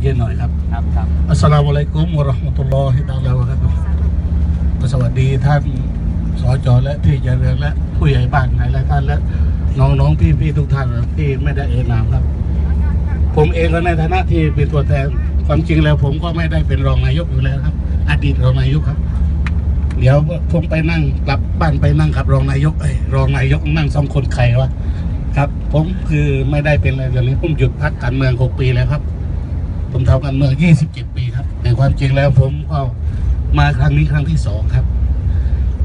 เย็นหน่อยครับครับครับอัสสลามุอะลัยกุมวะเราะห์มะตุลลอฮิตะอาลาบะเราะกาตุฮ์สวัสดีท่านสจและพี่เจริญและผู้ใหญ่บ้านหลายๆท่านและน้องๆพี่ๆทุกท่านที่ไม่ได้เอ่ยนามครับ ผมเองก็ในฐานะที่เป็นตัวแทนความจริงแล้ว ผมก็ไม่ได้เป็นรองนายกอยู่แล้วครับ อดีตรองนายกครับ เดี๋ยวผมไปนั่งกลับบ้านไปนั่งกับรองนายกไอ้ยรองนายกนั่งสองคนใครวะครับ ผมคือไม่ได้เป็นอะไรเดี๋ยวนี้ผมหยุดพักการเมืองหกปีแล้วครับ ผมทำการเมือง 27 ปีครับแต่ความจริงแล้วผมก็มาครั้งนี้ครั้งที่สองครับ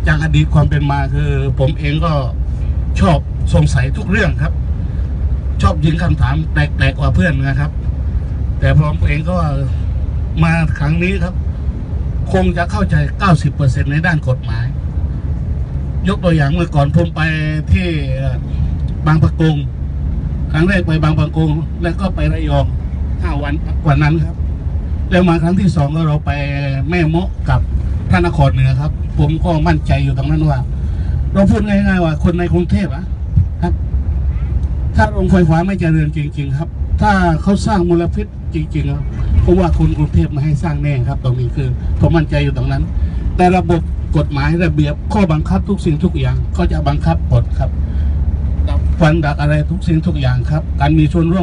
จากอดีตความเป็นมาคือ ผมเองก็ชอบสงสัยทุกเรื่องครับ ชอบยิงคำถามแปลกๆกว่าเพื่อนนะครับ แต่ผมเองก็มาครั้งนี้ครับ คงจะเข้าใจ 90%ในด้านกฎหมาย ยกตัวอย่างเมื่อก่อนผมไปที่บางปะกงครั้งแรกไปบางปะกงแล้วก็ไประยอง ห้าวันกว่านั้นครับ แล้วมาครั้งที่สองก็เราไปแม่เมาะกับพระนครเหนือครับ ผมก็มั่นใจอยู่ตรงนั้นว่า เราพูดง่ายๆว่าคนในกรุงเทพอะครับ ถ้าโรงไฟฟ้าไม่เจริญจริง ๆ ครับ ถ้าเขาสร้างมลพิษจริงๆครับเพราะว่าคนกรุงเทพไม่ให้สร้างแน่ครับ ตรงนี้คือผมมั่นใจอยู่ตรงนั้น แต่ระบบกฎหมายระเบียบข้อบังคับทุกสิ่งทุกอย่างก็จะบังคับหมดครับดับฟันดักอะไรทุกสิ่งทุกอย่างครับ การมีส่วนร่วม